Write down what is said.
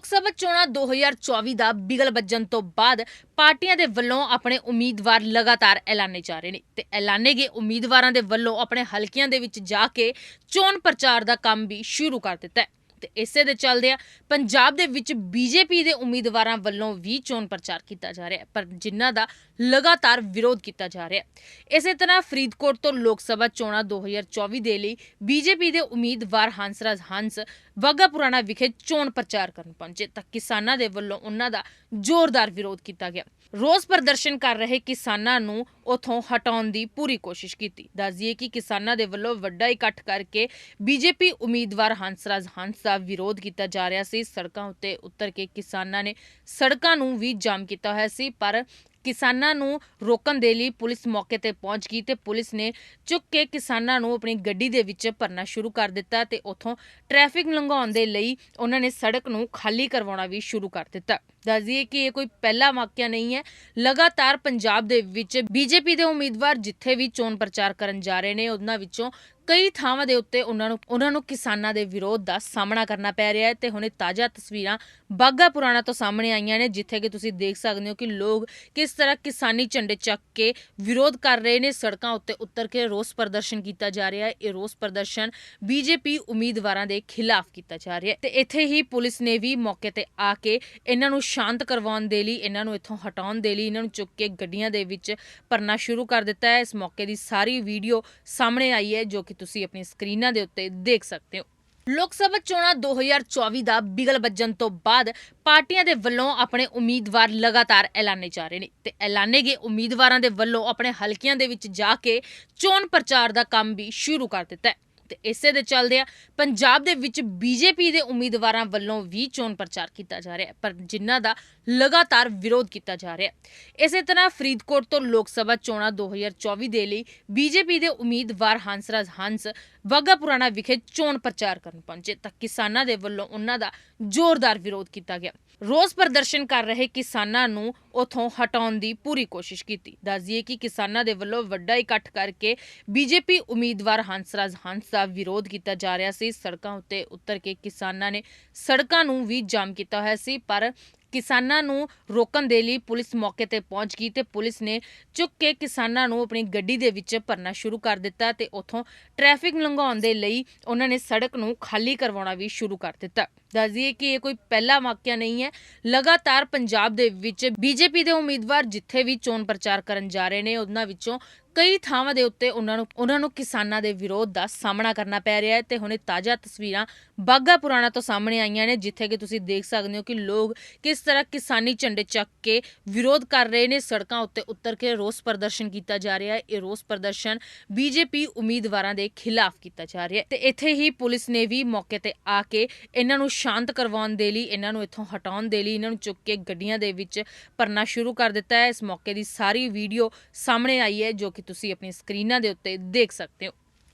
ਲੋਕ ਸਭਾ ਚੋਣਾਂ 2024 ਦਾ ਬਿਗਲ ਵੱਜਣ ਤੋਂ ਬਾਅਦ ਪਾਰਟੀਆਂ ਦੇ ਵੱਲੋਂ ਆਪਣੇ ਉਮੀਦਵਾਰ ਲਗਾਤਾਰ ਐਲਾਨੇ ਜਾ ਰਹੇ ਨੇ ਤੇ ਐਲਾਨੇ ਗਏ ਉਮੀਦਵਾਰਾਂ ਦੇ ਵੱਲੋਂ ਆਪਣੇ ਹਲਕਿਆਂ ਦੇ ਵਿੱਚ ਜਾ ਕੇ ਚੋਣ ਪ੍ਰਚਾਰ ਦਾ ਕੰਮ ਵੀ ਸ਼ੁਰੂ ਕਰ ਦਿੱਤਾ ਹੈ। ਤੇ ਇਸੇ ਦੇ ਚੱਲਦਿਆਂ ਪੰਜਾਬ ਦੇ ਵਿੱਚ ਬੀਜੇਪੀ ਦੇ ਉਮੀਦਵਾਰਾਂ ਵੱਲੋਂ ਵੀ ਚੋਣ ਪ੍ਰਚਾਰ ਕੀਤਾ ਜਾ ਰਿਹਾ ਪਰ ਜਿਨ੍ਹਾਂ ਦਾ ਲਗਾਤਾਰ ਵਿਰੋਧ ਕੀਤਾ ਜਾ ਰਿਹਾ ਇਸੇ ਤਰ੍ਹਾਂ ਫਰੀਦਕੋਟ ਤੋਂ ਲੋਕ ਸਭਾ ਚੋਣਾਂ 2024 ਦੇ ਲਈ ਬੀਜੇਪੀ ਦੇ ਉਮੀਦਵਾਰ ਹੰਸਰਾਜ ਹੰਸ ਵਾਘਾ ਪੁਰਾਣਾ ਵਿਖੇ ਚੋਣ ਪ੍ਰਚਾਰ ਕਰਨ ਪਹੁੰਚੇ ਤਾਂ ਕਿਸਾਨਾਂ ਦੇ ਵੱਲੋਂ ਉਹਨਾਂ ਦਾ ਜ਼ੋਰਦਾਰ ਵਿਰੋਧ ਕੀਤਾ ਗਿਆ। ਰੋਸ ਪ੍ਰਦਰਸ਼ਨ ਕਰ ਰਹੇ ਕਿਸਾਨਾਂ ਨੂੰ ਉਥੋਂ ਹਟਾਉਣ ਦੀ ਪੂਰੀ ਕੋਸ਼ਿਸ਼ ਕੀਤੀ। ਦੱਸਦੀਏ ਕਿ ਕਿਸਾਨਾਂ ਦੇ ਵੱਲੋਂ ਵੱਡਾ ਇਕੱਠ ਕਰਕੇ ਬੀਜੇਪੀ ਉਮੀਦਵਾਰ ਹੰਸਰਾਜ ਹੰਸ ਦਾ ਵਿਰੋਧ ਕੀਤਾ ਜਾ ਰਿਹਾ ਸੀ। ਸੜਕਾਂ ਉੱਤੇ ਉਤਰ ਕੇ ਕਿਸਾਨਾਂ ਨੇ ਸੜਕਾਂ ਨੂੰ ਵੀ ਜਾਮ ਕੀਤਾ ਹੋਇਆ ਸੀ, ਪਰ ਕਿਸਾਨਾਂ ਨੂੰ ਰੋਕਣ ਦੇ ਲਈ ਪੁਲਿਸ ਮੌਕੇ ਤੇ ਪਹੁੰਚ ਗਈ ਤੇ ਪੁਲਿਸ ਨੇ ਚੁੱਕ ਕੇ ਕਿਸਾਨਾਂ ਨੂੰ ਆਪਣੀ ਗੱਡੀ ਦੇ ਵਿੱਚ ਭਰਨਾ ਸ਼ੁਰੂ ਕਰ ਦਿੱਤਾ ਤੇ ਉੱਥੋਂ ਟ੍ਰੈਫਿਕ ਲੰਘਾਉਣ ਦੇ ਲਈ ਉਹਨਾਂ ਨੇ ਸੜਕ ਨੂੰ ਖਾਲੀ ਕਰਵਾਉਣਾ ਵੀ ਸ਼ੁਰੂ ਕਰ ਦਿੱਤਾ। ਦੱਸ ਦਈਏ ਕਿ ਇਹ ਕੋਈ ਪਹਿਲਾ ਵਾਕਿਆ ਨਹੀਂ ਹੈ। ਲਗਾਤਾਰ ਪੰਜਾਬ ਦੇ ਵਿੱਚ ਬੀਜੇਪੀ ਦੇ ਉਮੀਦਵਾਰ ਜਿੱਥੇ ਵੀ ਚੋਣ ਪ੍ਰਚਾਰ ਕਰਨ ਜਾ ਰਹੇ ਨੇ, ਉਹਨਾਂ ਵਿੱਚੋਂ ਕਈ ਥਾਵਾਂ ਦੇ ਉੱਤੇ ਉਹਨਾਂ ਨੂੰ ਉਹਨਾਂ ਨੂੰ ਕਿਸਾਨਾਂ ਦੇ ਵਿਰੋਧ ਦਾ ਸਾਹਮਣਾ ਕਰਨਾ ਪੈ ਰਿਹਾ ਹੈ ਤੇ ਹੁਣੇ ਤਾਜ਼ਾ ਤਸਵੀਰਾਂ ਬਾਗਾ ਪੁਰਾਣਾ ਤੋਂ ਸਾਹਮਣੇ ਆਈਆਂ ਨੇ, ਜਿੱਥੇ ਕਿ ਤੁਸੀਂ ਦੇਖ ਸਕਦੇ ਹੋ ਕਿ ਲੋਕ ਕਿਸ ਤਰ੍ਹਾਂ ਕਿਸਾਨੀ ਝੰਡੇ ਚੱਕ ਕੇ ਵਿਰੋਧ ਕਰ ਰਹੇ ਨੇ। ਸੜਕਾਂ ਉੱਤੇ ਉਤਰ ਕੇ ਰੋਸ ਪ੍ਰਦਰਸ਼ਨ ਕੀਤਾ ਜਾ ਰਿਹਾ ਹੈ। ਇਹ ਰੋਸ ਪ੍ਰਦਰਸ਼ਨ ਬੀਜੇਪੀ ਉਮੀਦਵਾਰਾਂ ਦੇ ਖਿਲਾਫ ਕੀਤਾ ਜਾ ਰਿਹਾ ਹੈ। ਤੇ ਇੱਥੇ ਹੀ ਪੁਲਿਸ ਨੇ ਵੀ ਮੌਕੇ ਤੇ ਆ ਕੇ ਇਹਨਾਂ ਨੂੰ ਸ਼ਾਂਤ ਕਰਵਾਉਣ ਦੇ ਲਈ, ਇਹਨਾਂ ਨੂੰ ਇੱਥੋਂ ਹਟਾਉਣ ਦੇ ਲਈ, ਇਹਨਾਂ ਨੂੰ ਚੁੱਕ ਕੇ ਗੱਡੀਆਂ ਦੇ ਵਿੱਚ ਭਰਨਾ ਸ਼ੁਰੂ ਕਰ ਦਿੱਤਾ ਹੈ। ਇਸ ਮੌਕੇ ਦੀ ਸਾਰੀ ਵੀਡੀਓ ਸਾਹਮਣੇ ਆਈ ਹੈ, ਜੋ ਕਿ ਤੁਸੀਂ ਆਪਣੀ ਸਕਰੀਨਾਂ ਦੇ ਉੱਤੇ ਦੇਖ ਸਕਦੇ ਹੋ। ਲੋਕ ਸਭਾ ਚੋਣਾਂ 2024 ਦਾ ਬਿਗਲ ਵੱਜਣ ਤੋਂ ਬਾਅਦ ਪਾਰਟੀਆਂ ਦੇ ਵੱਲੋਂ ਆਪਣੇ ਉਮੀਦਵਾਰ ਲਗਾਤਾਰ ਐਲਾਨੇ ਜਾ ਰਹੇ ਨੇ ਤੇ ਐਲਾਨੇ ਗਏ ਉਮੀਦਵਾਰਾਂ ਦੇ ਵੱਲੋਂ ਆਪਣੇ ਹਲਕਿਆਂ ਦੇ ਵਿੱਚ ਜਾ ਕੇ ਚੋਣ ਪ੍ਰਚਾਰ ਦਾ ਕੰਮ ਵੀ ਸ਼ੁਰੂ ਕਰ ਦਿੱਤਾ ਹੈ। ਤੇ ਇਸੇ ਦੇ ਚੱਲਦਿਆਂ ਪੰਜਾਬ ਦੇ ਵਿੱਚ ਬੀਜੇਪੀ ਦੇ ਉਮੀਦਵਾਰਾਂ ਵੱਲੋਂ ਵੀ ਚੋਣ ਪ੍ਰਚਾਰ ਕੀਤਾ ਜਾ ਰਿਹਾ ਹੈ, ਪਰ ਜਿਨ੍ਹਾਂ ਦਾ ਲਗਾਤਾਰ ਵਿਰੋਧ ਕੀਤਾ ਜਾ ਰਿਹਾ ਹੈ। ਇਸੇ ਤਰ੍ਹਾਂ ਫਰੀਦਕੋਟ ਤੋਂ ਲੋਕ ਸਭਾ ਚੋਣਾਂ 2024 ਦੇ ਲਈ ਬੀਜੇਪੀ ਦੇ ਉਮੀਦਵਾਰ ਹੰਸਰਾਜ ਹੰਸ ਵਾਘਾ ਪੁਰਾਣਾ ਵਿਖੇ ਚੋਣ ਪ੍ਰਚਾਰ ਕਰਨ ਪਹੁੰਚੇ ਤਾਂ ਕਿਸਾਨਾਂ ਦੇ ਵੱਲੋਂ ਉਹਨਾਂ ਦਾ ਜ਼ੋਰਦਾਰ ਵਿਰੋਧ ਕੀਤਾ ਗਿਆ। ਰੋਸ ਪ੍ਰਦਰਸ਼ਨ ਕਰ ਰਹੇ ਕਿਸਾਨਾਂ ਨੂੰ ਉਥੋਂ ਹਟਾਉਣ ਦੀ ਪੂਰੀ ਕੋਸ਼ਿਸ਼ ਕੀਤੀ। ਦੱਸਦੀਏ ਕਿ ਕਿਸਾਨਾਂ ਦੇ ਵੱਲੋਂ ਵੱਡਾ ਇਕੱਠ ਕਰਕੇ ਬੀਜੇਪੀ ਉਮੀਦਵਾਰ ਹੰਸਰਾਜ ਹੰਸ ਦਾ ਵਿਰੋਧ ਕੀਤਾ ਜਾ ਰਿਹਾ ਸੀ। ਸੜਕਾਂ ਉੱਤੇ ਉਤਰ ਕੇ ਕਿਸਾਨਾਂ ਨੇ ਸੜਕਾਂ ਨੂੰ ਵੀ ਜਾਮ ਕੀਤਾ ਹੋਇਆ ਸੀ, ਪਰ ਕਿਸਾਨਾਂ ਨੂੰ ਰੋਕਣ ਦੇ ਲਈ ਪੁਲਿਸ ਮੌਕੇ ਤੇ ਪਹੁੰਚ ਗਈ ਤੇ ਪੁਲਿਸ ਨੇ ਚੁੱਕ ਕੇ ਕਿਸਾਨਾਂ ਨੂੰ ਆਪਣੀ ਗੱਡੀ ਦੇ ਵਿੱਚ ਭਰਨਾ ਸ਼ੁਰੂ ਕਰ ਦਿੱਤਾ ਤੇ ਉੱਥੋਂ ਟ੍ਰੈਫਿਕ ਲੰਘਾਉਣ ਦੇ ਲਈ ਉਹਨਾਂ ਨੇ ਸੜਕ ਨੂੰ ਖਾਲੀ ਕਰਵਾਉਣਾ ਵੀ ਸ਼ੁਰੂ ਕਰ ਦਿੱਤਾ। ਦੱਸਦੀਏ ਕਿ ਇਹ ਕੋਈ ਪਹਿਲਾ ਵਾਕਿਆ ਨਹੀਂ ਹੈ। ਲਗਾਤਾਰ ਪੰਜਾਬ ਦੇ ਵਿੱਚ ਬੀਜੇਪੀ ਦੇ ਉਮੀਦਵਾਰ ਜਿੱਥੇ ਵੀ ਚੋਣ ਪ੍ਰਚਾਰ ਕਰਨ ਜਾ ਰਹੇ ਨੇ, ਉਹਨਾਂ ਵਿੱਚੋਂ ਕਈ ਥਾਵਾਂ ਦੇ ਉੱਤੇ ਉਹਨਾਂ ਨੂੰ ਉਹਨਾਂ ਨੂੰ ਕਿਸਾਨਾਂ ਦੇ ਵਿਰੋਧ ਦਾ ਸਾਹਮਣਾ ਕਰਨਾ ਪੈ ਰਿਹਾ ਹੈ ਤੇ ਹੁਣੇ ਤਾਜ਼ਾ ਤਸਵੀਰਾਂ ਬਾਗਾ ਪੁਰਾਣਾ ਤੋਂ ਸਾਹਮਣੇ ਆਈਆਂ ਨੇ, ਜਿੱਥੇ ਕਿ ਤੁਸੀਂ ਦੇਖ ਸਕਦੇ ਹੋ ਕਿ ਲੋਕ ਕਿਸ ਤਰ੍ਹਾਂ ਕਿਸਾਨੀ ਝੰਡੇ ਚੱਕ ਕੇ ਵਿਰੋਧ ਕਰ ਰਹੇ ਨੇ। ਸੜਕਾਂ ਉੱਤੇ ਉਤਰ ਕੇ ਰੋਸ ਪ੍ਰਦਰਸ਼ਨ ਕੀਤਾ ਜਾ ਰਿਹਾ ਹੈ। ਇਹ ਰੋਸ ਪ੍ਰਦਰਸ਼ਨ ਬੀਜੇਪੀ ਉਮੀਦਵਾਰਾਂ ਦੇ ਖਿਲਾਫ ਕੀਤਾ ਜਾ ਰਿਹਾ ਹੈ। ਤੇ ਇੱਥੇ ਹੀ ਪੁਲਿਸ ਨੇ ਵੀ ਮੌਕੇ ਤੇ ਆ ਕੇ ਇਹਨਾਂ ਨੂੰ ਸ਼ਾਂਤ ਕਰਵਾਉਣ ਦੇ ਲਈ, ਇਹਨਾਂ ਨੂੰ ਇੱਥੋਂ ਹਟਾਉਣ ਦੇ ਲਈ, ਇਹਨਾਂ ਨੂੰ ਚੁੱਕ ਕੇ ਗੱਡੀਆਂ ਦੇ ਵਿੱਚ ਭਰਨਾ ਸ਼ੁਰੂ ਕਰ ਦਿੱਤਾ ਹੈ। ਇਸ ਮੌਕੇ ਦੀ ਸਾਰੀ ਵੀਡੀਓ ਸਾਹਮਣੇ ਆਈ ਹੈ, ਜੋ ਕਿ ਕਿ ਤੁਸੀਂ ਆਪਣੀ ਸਕਰੀਨਾਂ ਦੇ ਉੱਤੇ ਦੇਖ ਸਕਦੇ ਹੋ।